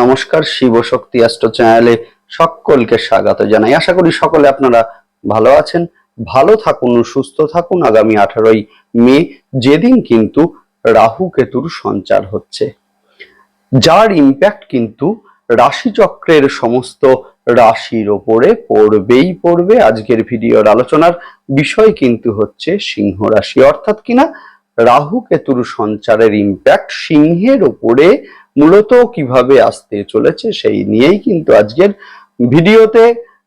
নমস্কার, শিব শক্তি অ্যাস্ট্রো চ্যানেলে সকলকে স্বাগত জানাই। আশা করি সকলে আপনারা ভালো আছেন, ভালো থাকুন, সুস্থ থাকুন। আগামী আঠারোই মে যেদিন কিন্তু রাহু কেতুর সঞ্চার হচ্ছে। যার ইম্প্যাক্ট কিন্তু রাশিচক্রের সমস্ত রাশির ওপরে পড়বেই পড়বে। আজকের ভিডিওর আলোচনার বিষয় কিন্তু হচ্ছে সিংহ রাশি। অর্থাৎ কিনা রাহু কেতুর সঞ্চারের ইম্প্যাক্ট সিংহের ওপরে মূলত কীভাবে আসতে চলেছে সেই নিয়েই কিন্তু আজকের ভিডিওতে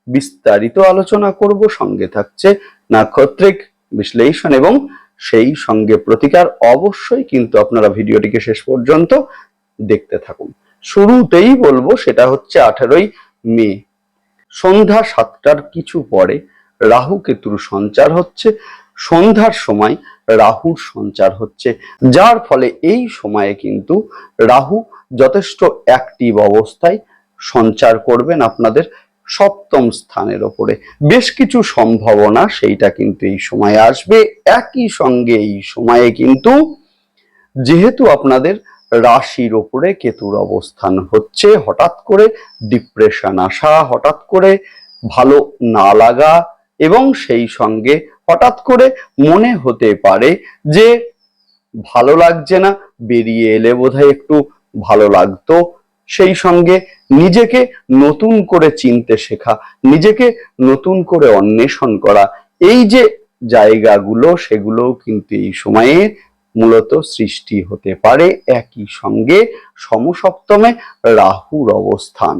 বিস্তারিত আলোচনা করব। সঙ্গে থাকছে নাক্ষত্রিক বিশ্লেষণ এবং সেই সঙ্গে প্রতিকার অবশ্যই কিন্তু আপনারা ভিডিওটিকে শেষ পর্যন্ত দেখতে থাকুন। শুরুতেই বলব সেটা হচ্ছে আঠারোই মে, সন্ধ্যা সাতটার কিছু পরে রাহু কেতুর সঞ্চার হচ্ছে। সন্ধ্যার সময় রাহুর সঞ্চার হচ্ছে। যার ফলে এই সময়ে কিন্তু রাহু যথেষ্ট অ্যাক্টিভ অবস্থায় সঞ্চার করবেন আপনাদের সপ্তম স্থানের ওপরে। বেশ কিছু সম্ভাবনা সেইটা কিন্তু এই সময়ে আসবে। একই সঙ্গে এই সময়ে কিন্তু যেহেতু আপনাদের রাশির ওপরে কেতুর অবস্থান হচ্ছে, হঠাৎ করে ডিপ্রেশন আসা, হঠাৎ করে ভালো না লাগা এবং সেই সঙ্গে হঠাৎ করে মনে হতে পারে যে ভালো লাগছে না, বেরিয়ে এলে বোধহয় একটু ভালো লাগতো। সেই সঙ্গে নিজেকে নতুন করে চিনতে শেখা, নিজেকে নতুন করে অন্বেষণ করা, এই যে জায়গাগুলো, সেগুলোও কিন্তু এই সময়ে মূলত সৃষ্টি হতে পারে। একই সঙ্গে সমসপ্তমে রাহুর অবস্থান,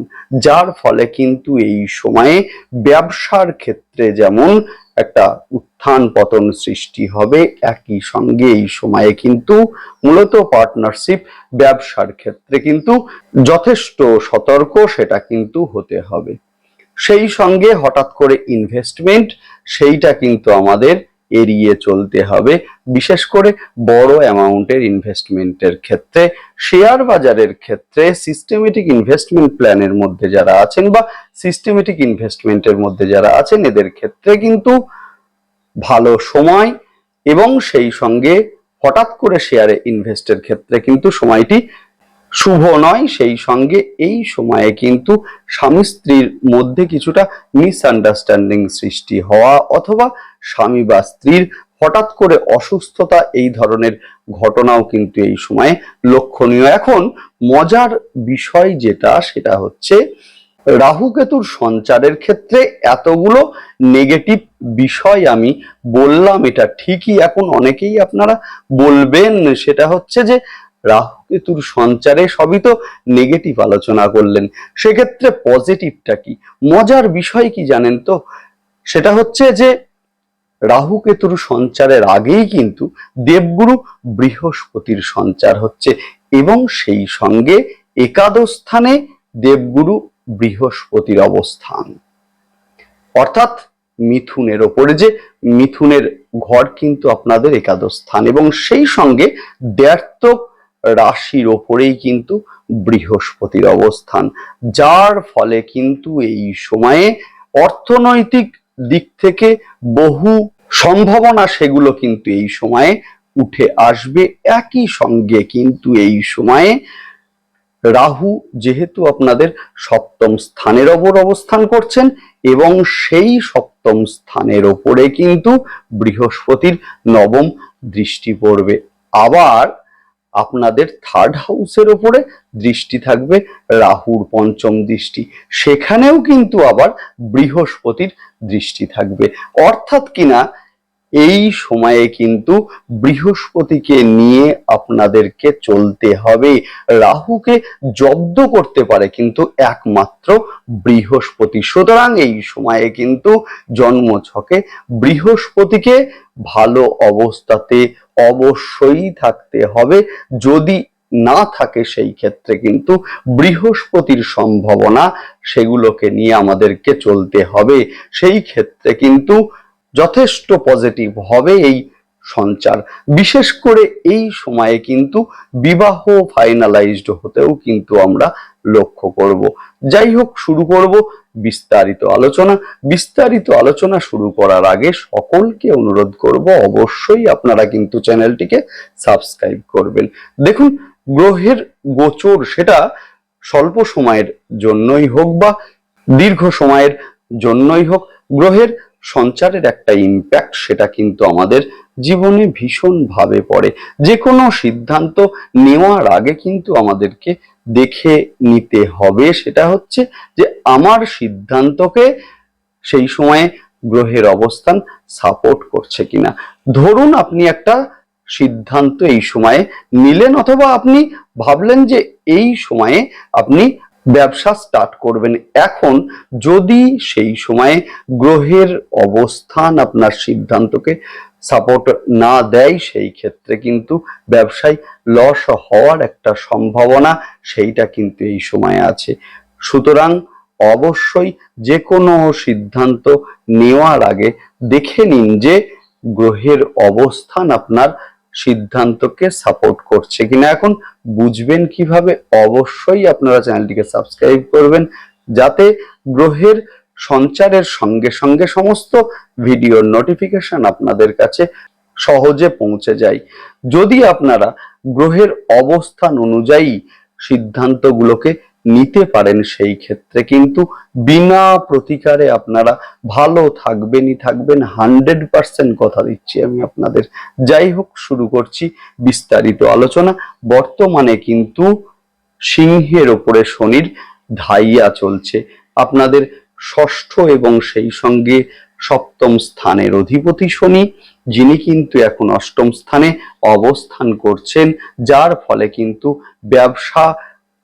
যার ফলে কিন্তু এই সময়ে ব্যবসার ক্ষেত্রে যেমন একটা উত্থান পতন সৃষ্টি হবে একই সঙ্গে এই সময়ে কিন্তু মূলত পার্টনারশিপ ব্যবসার ক্ষেত্রে কিন্তু যথেষ্ট সতর্ক সেটা কিন্তু হতে হবে। সেই সঙ্গে হঠাৎ করে ইনভেস্টমেন্ট সেইটা কিন্তু আমাদের এড়িয়ে চলতে হবে, বিশেষ করে বড় অ্যামাউন্টের ইনভেস্টমেন্টের ক্ষেত্রে, শেয়ার বাজারের ক্ষেত্রে সিস্টেমেটিক ইনভেস্টমেন্ট প্ল্যানের মধ্যে যারা আছেন বা সিস্টেমেটিক ইনভেস্টমেন্টের মধ্যে যারা আছেন, এদের ক্ষেত্রে কিন্তু ভালো সময় এবং সেই সঙ্গে হঠাৎ করে শেয়ারে ইনভেস্টের ক্ষেত্রে কিন্তু সময়টি শুভ নয়, সেই সঙ্গে এই সময়ে কিন্তু স্বামী স্ত্রীর মধ্যে কিছুটা মিসআন্ডারস্ট্যান্ডিং সৃষ্টি হওয়া অথবা স্বামী বা স্ত্রীর হঠাৎ করে অসুস্থতা এই ধরনের ঘটনাও কিন্তু এই সময়ে লক্ষণীয়। এখন মজার বিষয় যেটা, সেটা হচ্ছে রাহু কেতুর সঞ্চারের ক্ষেত্রে এতগুলো নেগেটিভ বিষয় আমি বললাম, এটা ঠিকই এখন অনেকেই আপনারা বলবেন, সেটা হচ্ছে যে রাহু কেতুর সঞ্চারে সবই তো নেগেটিভ আলোচনা করলেন। সেক্ষেত্রে পজিটিভটা কি? মজার বিষয় কি জানেন তো? সেটা হচ্ছে যে রাহু কেতুর সঞ্চারের আগেই কিন্তু দেবগুরু বৃহস্পতির সঞ্চার হচ্ছে এবং সেই সঙ্গে একাদশ স্থানে দেবগুরু বৃহস্পতির অবস্থান। অর্থাৎ মিথুনের ওপরে যে, মিথুনের ঘর কিন্তু আপনাদের একাদশ স্থান এবং সেই সঙ্গে দ্ব্যর্থক রাশির ওপরেই কিন্তু বৃহস্পতির অবস্থান। যার ফলে কিন্তু এই সময়ে অর্থনৈতিক দিক থেকে বহু সম্ভাবনা সেগুলো কিন্তু এই সময়ে উঠে আসবে। একই সঙ্গে কিন্তু এই সময়ে রাহু যেহেতু আপনাদের সপ্তম স্থানের ওপর অবস্থান করছেন এবং সেই সপ্তম স্থানের ওপরে কিন্তু বৃহস্পতির নবম দৃষ্টি পড়বে। আবার আপনাদের থার্ড হাউসের ওপরে দৃষ্টি থাকবে, রাহুর পঞ্চম দৃষ্টি। সেখানেও কিন্তু আবার বৃহস্পতির দৃষ্টি থাকবে। অর্থাৎ কিনা, এই সময়ে কিন্তু বৃহস্পতিকে নিয়ে আপনাদেরকে চলতে হবে। রাহুকে জব্দ করতে পারে কিন্তু একমাত্র বৃহস্পতি। সুতরাং এই সময়ে কিন্তু জন্ম ছকে বৃহস্পতিকে ভালো অবস্থাতে অবশ্যই থাকতে হবে। যদি না থাকে সেই ক্ষেত্রে কিন্তু বৃহস্পতির সম্ভাবনা সেগুলোকে নিয়ে আমাদেরকে চলতে হবে। সেই ক্ষেত্রে কিন্তু যথেষ্ট পজিটিভ হবে এই সঞ্চার। বিশেষ করে এই সময়ে কিন্তু বিবাহ ফাইনালাইজড হতেও কিন্তু আমরা লক্ষ্য করব। যাই হোক, শুরু করব বিস্তারিত আলোচনা। বিস্তারিত আলোচনা শুরু করার আগে সকলকে অনুরোধ করব, অবশ্যই আপনারা কিন্তু চ্যানেলটিকে সাবস্ক্রাইব করবেন। দেখুন, গ্রহের গোচর সেটা স্বল্প সময়ের জন্যই হোক বা দীর্ঘ সময়ের জন্যই হোক, গ্রহের সঞ্চারের একটা ইম্প্যাক্ট সেটা কিন্তু আমাদের জীবনে ভীষণভাবে পড়ে। যে কোনো সিদ্ধান্ত নেওয়ার আগে কিন্তু আমাদেরকে দেখে নিতে হবে। সেটা হচ্ছে যে আমার সিদ্ধান্তকে সেই সময়ে গ্রহের অবস্থান সাপোর্ট করছে কিনা। ধরুন আপনি একটা সিদ্ধান্ত এই সময়ে নিলেন অথবা আপনি ভাবলেন যে এই সময়ে আপনি ব্যবসা স্টার্ট করবেন। এখন যদি সেই সময়ে গ্রহের অবস্থান আপনার সিদ্ধান্তকে সাপোর্ট না দেয়, সেই ক্ষেত্রে কিন্তু ব্যবসায় লস হওয়ার একটা সম্ভাবনা সেইটা কিন্তু এই সময়ে আছে। সুতরাং অবশ্যই যে কোনো সিদ্ধান্ত নেওয়ার আগে দেখে নিন যে গ্রহের অবস্থান আপনার সিদ্ধান্তকে সাপোর্ট করছে কিনা। এখন বুঝবেন কীভাবে, অবশ্যই আপনারা চ্যানেলটিকে সাবস্ক্রাইব করবেন, যাতে গ্রহের সঞ্চারের সঙ্গে সঙ্গে সমস্ত ভিডিওর নোটিফিকেশন আপনাদের কাছে সহজে পৌঁছে যায়। যদি আপনারা গ্রহের অবস্থান অনুযায়ী সিদ্ধান্তগুলোকে নিতে পারেন সেই ক্ষেত্রে। কিন্তু বিনা প্রতিকারে আপনারা ভালো থাকবেনই থাকবেন। হান্ড্রেড পার্সেন্ট কথা দিচ্ছি আমি আপনাদের। যাই হোক, শুরু করছি বিস্তারিত আলোচনা। বর্তমানে কিন্তু সিংহের ওপরে শনির ধাইয়া চলছে। আপনাদের ষষ্ঠ এবং সেই সঙ্গে সপ্তম স্থানের অধিপতি শনি, যিনি কিন্তু এখন অষ্টম স্থানে অবস্থান করছেন, যার ফলে কিন্তু ব্যবসা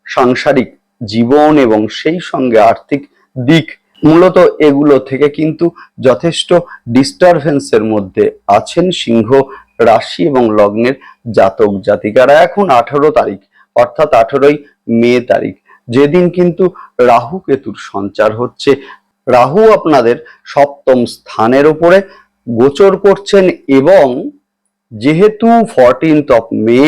সাংসারিক জীবন এবং সেই সঙ্গে আর্থিক দিক মূলত এগুলো থেকে কিন্তু যথেষ্ট ডিস্টারবেন্সের মধ্যে আছেন সিংহ রাশি এবং লগ্নের জাতক জাতিকারা। এখন আঠারো তারিখ, অর্থাৎ আঠারোই মে তারিখ। যেদিন কিন্তু রাহু কেতুর সঞ্চার হচ্ছে। রাহু আপনাদের সপ্তম স্থানের উপরে গোচর করছেন এবং যেহেতু ফরটিন্থ অফ মে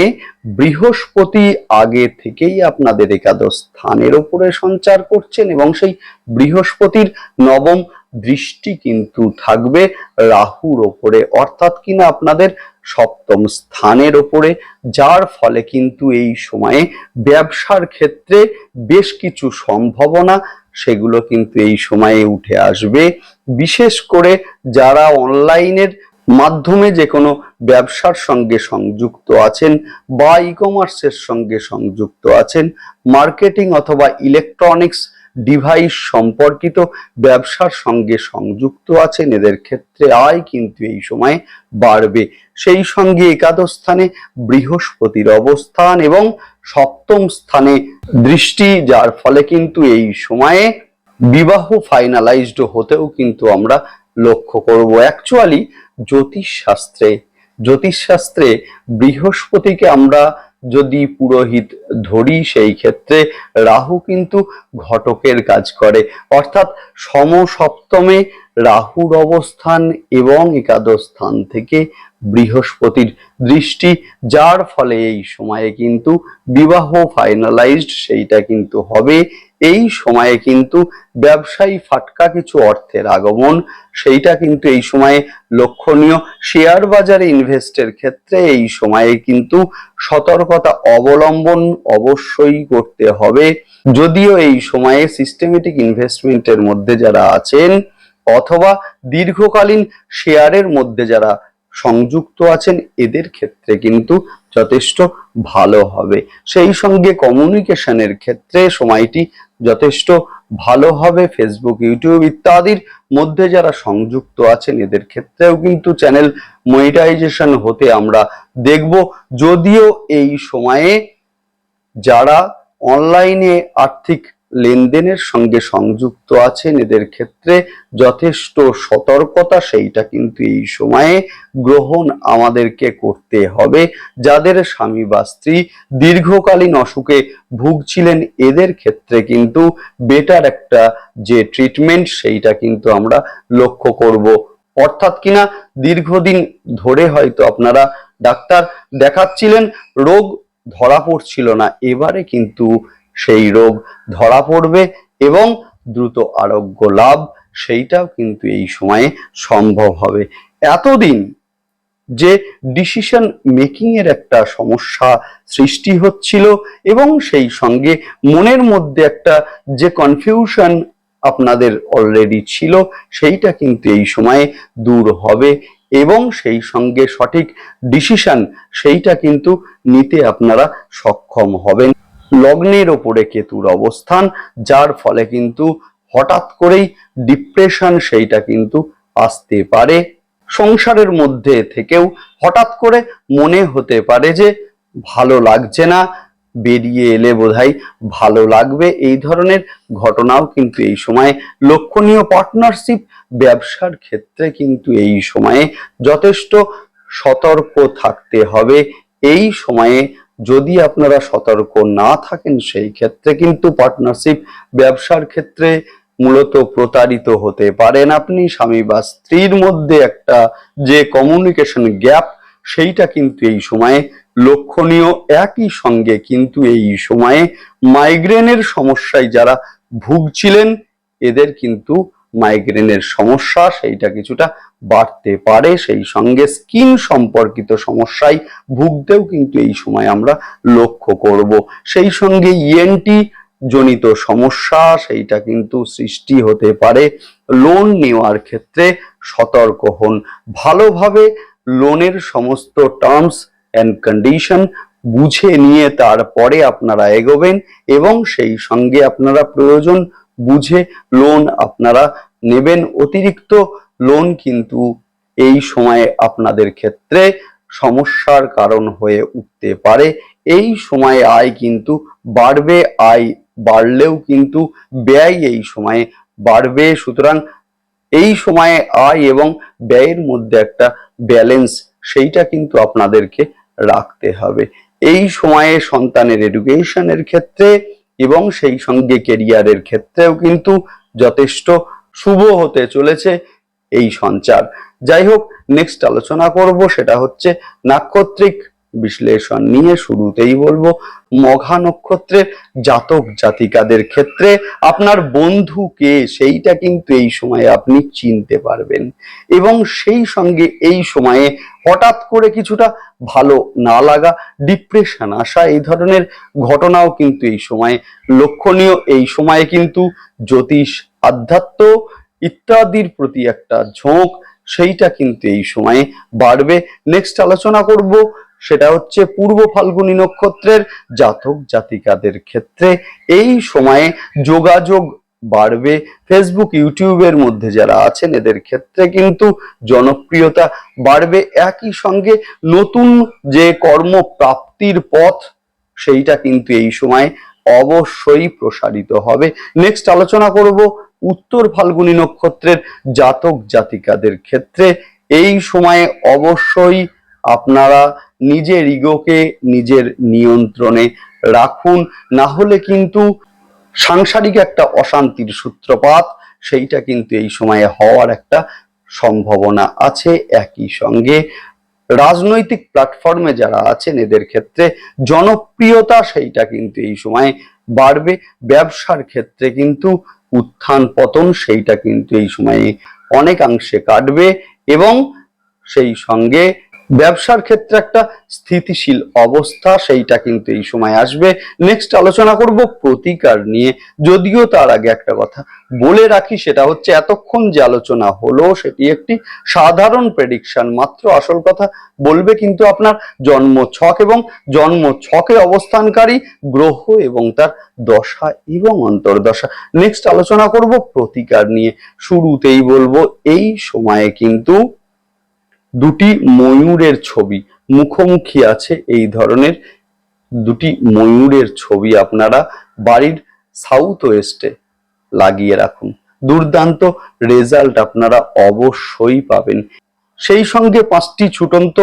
বৃহস্পতি আগে থেকেই আপনাদের একাদশ স্থানের উপরে সঞ্চার করছেন এবং সেই বৃহস্পতির নবম দৃষ্টি কিন্তু থাকবে রাহুর ওপরে। অর্থাৎ কিনা আপনাদের সপ্তম স্থানের ওপরে, যার ফলে কিন্তু এই সময়ে ব্যবসার ক্ষেত্রে বেশ কিছু সম্ভাবনা সেগুলো কিন্তু এই সময়ে উঠে আসবে। বিশেষ করে যারা অনলাইনের মাধ্যমে যে কোনো ব্যবসার সঙ্গে সংযুক্ত আছেন বা ই কমার্সের সঙ্গে সংযুক্ত আছেন, মার্কেটিং অথবা ইলেকট্রনিক্স ডিভাইস সম্পর্কিত ব্যবসার সঙ্গে সংযুক্ত আছেন, এদের ক্ষেত্রে আয় কিন্তু এই সময়ে বাড়বে। সেই সঙ্গে একাদশ স্থানে বৃহস্পতির অবস্থান এবং সপ্তম স্থানে দৃষ্টি, যার ফলে কিন্তু এই সময়ে বিবাহ ফাইনালাইজড হতেও কিন্তু আমরা লক্ষ্য করব। অ্যাকচুয়ালি জ্যোতিষ শাস্ত্রে জ্যোতিষ শাস্ত্রে বৃহস্পতিকে আমরা যদি পুরোহিত ধরি, সেই ক্ষেত্রে রাহু কিন্তু ঘটকের কাজ করে। অর্থাৎ সমসপ্তমে রাহুর অবস্থান এবং একাদশ স্থান থেকে বৃহস্পতির দৃষ্টি, যার ফলে এই সময়ে কিন্তু বিবাহ ফাইনালাইজড সেইটা কিন্তু হবে। এই সময়ে কিন্তু ব্যবসায়ী ফাটকা কিছু অর্থের আগমন, সেইটা কিন্তু এই সময়ে লক্ষণীয়। শেয়ার বাজারে ইনভেস্টের ক্ষেত্রে এই সময়ে কিন্তু সতর্কতা অবলম্বন অবশ্যই করতে হবে। যদিও এই সময়ে সিস্টেমেটিক ইনভেস্টমেন্টের মধ্যে যারা আছেন অথবা দীর্ঘকালীন শেয়ারের মধ্যে যারা সংযুক্ত আছেন, এদের ক্ষেত্রে কিন্তু যথেষ্ট ভালো হবে। সেই সঙ্গে কমিউনিকেশনের ক্ষেত্রে সময়টি যথেষ্ট ভালো হবে। ফেসবুক ইউটিউব ইত্যাদির মধ্যে যারা সংযুক্ত আছেন, এদের ক্ষেত্রেও কিন্তু চ্যানেল মনিটাইজেশন হতে আমরা দেখব। যদিও এই সময়ে যারা অনলাইনে আর্থিক লেনদেনের সঙ্গে সংযুক্ত আছেন এদের ক্ষেত্রে যথেষ্ট সতর্কতা সেইটা কিন্তু এই সময়ে গ্রহণ আমাদেরকে করতে হবে। যাদের স্বামী বা স্ত্রী দীর্ঘকালীন অসুখে ভুগছিলেন, এদের ক্ষেত্রে কিন্তু বেটার একটা যে ট্রিটমেন্ট সেইটা কিন্তু আমরা লক্ষ্য করব। অর্থাৎ কিনা দীর্ঘদিন ধরে হয়তো আপনারা ডাক্তার দেখাচ্ছিলেন, রোগ ধরা পড়ছিল না। এবারে কিন্তু সেই রোগ ধরা পড়বে এবং দ্রুত আরোগ্য লাভ, সেইটাও কিন্তু এই সময়ে সম্ভব হবে। এতদিন যে ডিসিশন মেকিং এর একটা সমস্যা সৃষ্টি হচ্ছিল এবং সেই সঙ্গে মনের মধ্যে একটা যে কনফিউশন আপনাদের অলরেডি ছিল, সেইটা কিন্তু এই সময়ে দূর হবে এবং সেই সঙ্গে সঠিক ডিসিশন সেইটা কিন্তু নিতে আপনারা সক্ষম হবেন। লগ্নের ওপরে কেতুর অবস্থান, যার ফলে কিন্তু হঠাৎ করেই ডিপ্রেশন সেইটা কিন্তু আসতে পারে। সংসারের মধ্যে থেকেও হঠাৎ করে মনে হতে পারে যে, ভালো লাগছে না, বেরিয়ে এলে বোধহয় ভালো লাগবে। এই ধরনের ঘটনাও কিন্তু এই সময়ে লক্ষণীয় পার্টনারশিপ ব্যবসার ক্ষেত্রে কিন্তু এই সময়ে যথেষ্ট সতর্ক থাকতে হবে। এই সময়ে যদি আপনারা সতর্ক না থাকেন, সেই ক্ষেত্রে কিন্তু পার্টনারশিপ ব্যবসার ক্ষেত্রে মূলত প্রতারিত হতে পারেন। আপনি স্বামী বা স্ত্রীর মধ্যে একটা যে কমিউনিকেশন গ্যাপ সেইটা কিন্তু এই সময়ে লক্ষণীয়। একই সঙ্গে কিন্তু এই সময়ে মাইগ্রেনের সমস্যায় যারা ভুগছিলেন, এদের কিন্তু মাইগ্রেনের সমস্যা, সেইটা কিছুটা বাড়তে পারে। সেই সঙ্গে স্কিন সম্পর্কিত সমস্যায় ভুগতেও কিন্তু এই সময় আমরা লক্ষ্য করব। সেই সঙ্গে ইএনটি জনিত সমস্যা, সেইটা কিন্তু সৃষ্টি হতে পারে। লোন নেওয়ার ক্ষেত্রে সতর্ক হন। ভালোভাবে লোনের সমস্ত টার্মস অ্যান্ড কন্ডিশন বুঝে নিয়ে তারপরে আপনারা এগোবেন এবং সেই সঙ্গে আপনারা প্রয়োজন বুঝে লোন আপনারা নেবেন। অতিরিক্ত লোন কিন্তু এই সময়ে আপনাদের ক্ষেত্রে সমস্যার কারণ হয়ে উঠতে পারে। এই সময়ে আয় কিন্তু বাড়বে, আয় বাড়লেও কিন্তু ব্যয় এই সময়ে বাড়বে। সুতরাং এই সময়ে আয় এবং ব্যয়ের মধ্যে একটা ব্যালেন্স সেইটা কিন্তু আপনাদেরকে রাখতে হবে। এই সময়ে সন্তানের এডুকেশনের ক্ষেত্রে এবং সেই সঙ্গে কেরিয়ারের ক্ষেত্রেও কিন্তু যথেষ্ট শুভ হতে চলেছে এই সঞ্চার। যাই হোক নেক্সট আলোচনা করব সেটা হচ্ছে নাক্ষত্রিক বিশ্লেষণ নিয়ে শুরুতেই বলব, মঘা নক্ষত্রের জাতক জাতিকাদের ক্ষেত্রে আপনার বন্ধুকে সেইটা কিন্তু এই সময়ে আপনি চিনতে পারবেন। এবং সেই সঙ্গে এই সময়ে হঠাৎ করে কিছুটা ভালো না লাগা, ডিপ্রেশন আসা এই ধরনের ঘটনাও কিন্তু এই সময়ে লক্ষণীয়। এই সময়ে কিন্তু জ্যোতিষ আধ্যাত্ম ইত্যাদির প্রতি একটা ঝোঁক, সেইটা কিন্তু এই সময়ে বাড়বে। নেক্সট আলোচনা করব সেটা হচ্ছে পূর্ব ফাল্গুনী নক্ষত্রের জাতক জাতিকাদের ক্ষেত্রে। এই সময়ে যোগাযোগ বাড়বে। ফেসবুক ইউটিউবের মধ্যে যারা আছেন, এদের ক্ষেত্রে কিন্তু জনপ্রিয়তা বাড়বে। একই সঙ্গে নতুন যে কর্মপ্রাপ্তির পথ, সেইটা কিন্তু এই সময় অবশ্যই প্রসারিত হবে। নেক্সট আলোচনা করব উত্তর ফাল্গুনী নক্ষত্রের জাতক জাতিকাদের ক্ষেত্রে। এই সময়ে অবশ্যই আপনারা নিজের ইগোকে নিজের নিয়ন্ত্রণে রাখুন। না হলে কিন্তু সাংসারিক একটা অশান্তির সূত্রপাত, সেইটা কিন্তু এই সময়ে হওয়ার একটা সম্ভাবনা আছে একই সঙ্গে। রাজনৈতিক প্ল্যাটফর্মে যারা আছেন, এদের ক্ষেত্রে জনপ্রিয়তা সেইটা কিন্তু এই সময়ে বাড়বে। ব্যবসার ক্ষেত্রে কিন্তু উত্থান পতন সেইটা কিন্তু এই সময়ে অনেকাংশে কাটবে এবং সেই সঙ্গে ব্যবসার ক্ষেত্রে একটা স্থিতিশীল অবস্থা, সেইটা কিন্তু এই সময় আসবে। নেক্সট আলোচনা করব প্রতিকার নিয়ে। যদিও তার আগে একটা কথা বলে রাখি, সেটা হচ্ছে এতক্ষণ যে আলোচনা হলো, সেটি একটি সাধারণ প্রেডিকশন মাত্র আসল কথা বলবে কিন্তু আপনার জন্ম ছক এবং জন্ম ছকে অবস্থানকারী গ্রহ এবং তার দশা এবং অন্তর্দশা। নেক্সট আলোচনা করব প্রতিকার নিয়ে। শুরুতেই বলব, এই সময়ে কিন্তু দুটি ময়ূরের ছবি। মুখোমুখি আছে এই ধরনের দুটি ময়ূরের ছবি আপনারা বাড়ির সাউথ ওয়েস্টে লাগিয়ে রাখুন। দুর্দান্ত রেজাল্ট আপনারা অবশ্যই পাবেন। সেই সঙ্গে পাঁচটি ছুটন্ত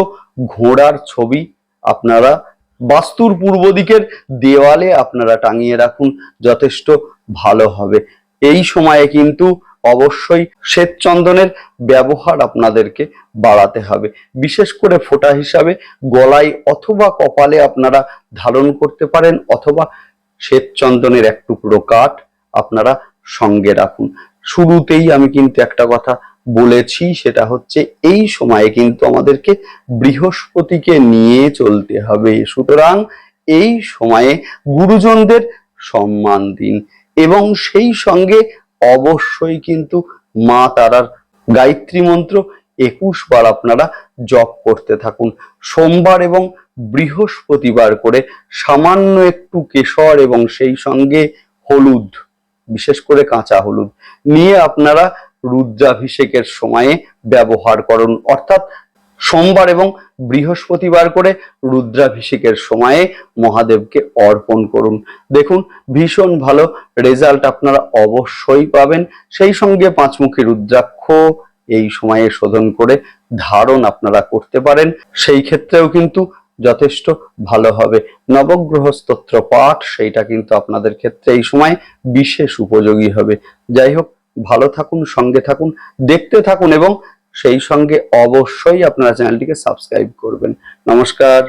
ঘোড়ার ছবি আপনারা বাস্তুর পূর্ব দিকের দেওয়ালে আপনারা টাঙিয়ে রাখুন, যথেষ্ট ভালো হবে। এই সময়ে কিন্তু অবশ্যই শ্বেত চন্দনের ব্যবহার আপনাদেরকে বাড়াতে হবে। বিশেষ করে ফোঁটা হিসাবে গলায় অথবা কপালে আপনারা ধারণ করতে পারেন অথবা শ্বেত চন্দনের এক টুকরো কাঠ আপনারা সঙ্গে রাখুন। শুরুতেই আমি কিন্তু একটা কথা বলেছি, সেটা হচ্ছে এই সময়ে কিন্তু আমাদেরকে বৃহস্পতিকে নিয়ে চলতে হবে। সুতরাং এই সময়ে গুরুজনদের সম্মান দিন এবং সেই সঙ্গে অবশ্যই কিন্তু মা তারার গায়ত্রী মন্ত্র। একুশ বার আপনারা জপ করতে থাকুন। সোমবার এবং বৃহস্পতিবার করে সামান্য একটু কেশর এবং সেই সঙ্গে হলুদ, বিশেষ করে কাঁচা হলুদ, নিয়ে আপনারা রুদ্রাভিষেকের সময়ে ব্যবহার করুন। অর্থাৎ সোমবার এবং বৃহস্পতিবার করে রুদ্রাভিষেকের সময়ে মহাদেবকে অর্পণ করুন। দেখুন, ভীষণ ভালো রেজাল্ট আপনারা অবশ্যই পাবেন। সেই সঙ্গে পাঁচমুখী রুদ্রাক্ষ এই সময়ে শোধন করে ধারণ আপনারা করতে পারেন। সেই ক্ষেত্রেও কিন্তু যথেষ্ট ভালো হবে। নবগ্রহ স্তোত্র পাঠ, সেইটা কিন্তু আপনাদের ক্ষেত্রে এই সময় বিশেষ উপযোগী হবে। যাই হোক, ভালো থাকুন, সঙ্গে থাকুন, দেখতে থাকুন এবং সেই সঙ্গে অবশ্যই আপনারা চ্যানেলটিকে সাবস্ক্রাইব করবেন। নমস্কার।